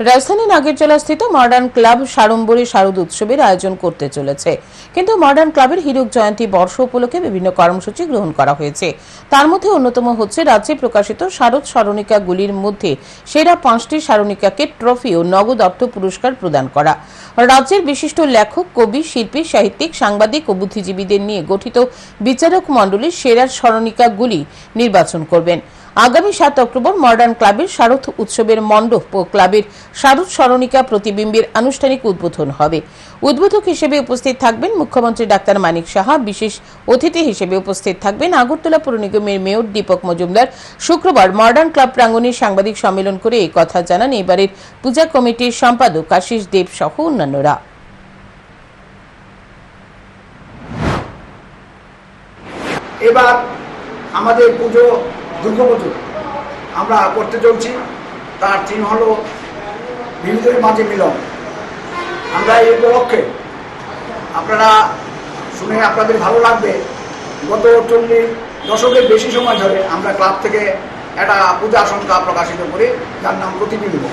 রাজধানী নাগেরজলা স্থিত modern club সাড়ম্বরী শারদ উৎসবের আয়োজন করতে চলেছে। কিন্তু মডার্ন ক্লাবের হীরক জয়ন্তী বর্ষ উপলক্ষে বিভিন্ন কর্মসূচি গ্রহণ করা হয়েছে। তার মধ্যে অন্যতম হচ্ছে রাজ্যে প্রকাশিত শারদ স্মরণিকাগুলির মধ্যে সেরা পাঁচটি স্মরণিকাকে ট্রফি ও নগদ অর্থ পুরস্কার প্রদান করা। রাজ্যের বিশিষ্ট লেখক, কবি, শিল্পী, সাহিত্যিক, সাংবাদিক ও বুদ্ধিজীবীদের নিয়ে গঠিত বিচারক মণ্ডলীর সেরা স্মরণিকাগুলি নির্বাচন করবেন। আগামী সাত অক্টোবর মডার্ন ক্লাবের শারদ উৎসবের মণ্ডপ ও ক্লাবের শারদ স্মরণিকা প্রতিবিম্বের আনুষ্ঠানিক উদ্বোধন হবে। উদ্বোধক হিসেবে উপস্থিত থাকবেন মুখ্যমন্ত্রী ডাক্তার মানিক সাহা, বিশেষ অতিথি হিসেবে উপস্থিত থাকবেন আগরতলা পুর নিগমের মেয়র দীপক মজুমদার। শুক্রবার মডার্ন ক্লাব প্রাঙ্গণে সাংবাদিক সম্মেলন করে এই কথা জানান এবারের পূজা কমিটির সম্পাদক আশিস দেব সহ অন্যান্যরা। এবার আমাদের পুজো দুর্গাপুজো। আমরা করতে চলছি, তার থিম হল হিন্দুদের মাঝে মিলন। আমরা এই উপলক্ষে আপনারা শুনে আপনাদের ভালো লাগবে, গত চল্লিশ দশকের বেশি সময় ধরে আমরা ক্লাব থেকে একটা পূজা আশঙ্কা প্রকাশিত করি যার নাম প্রতিবিম্ব।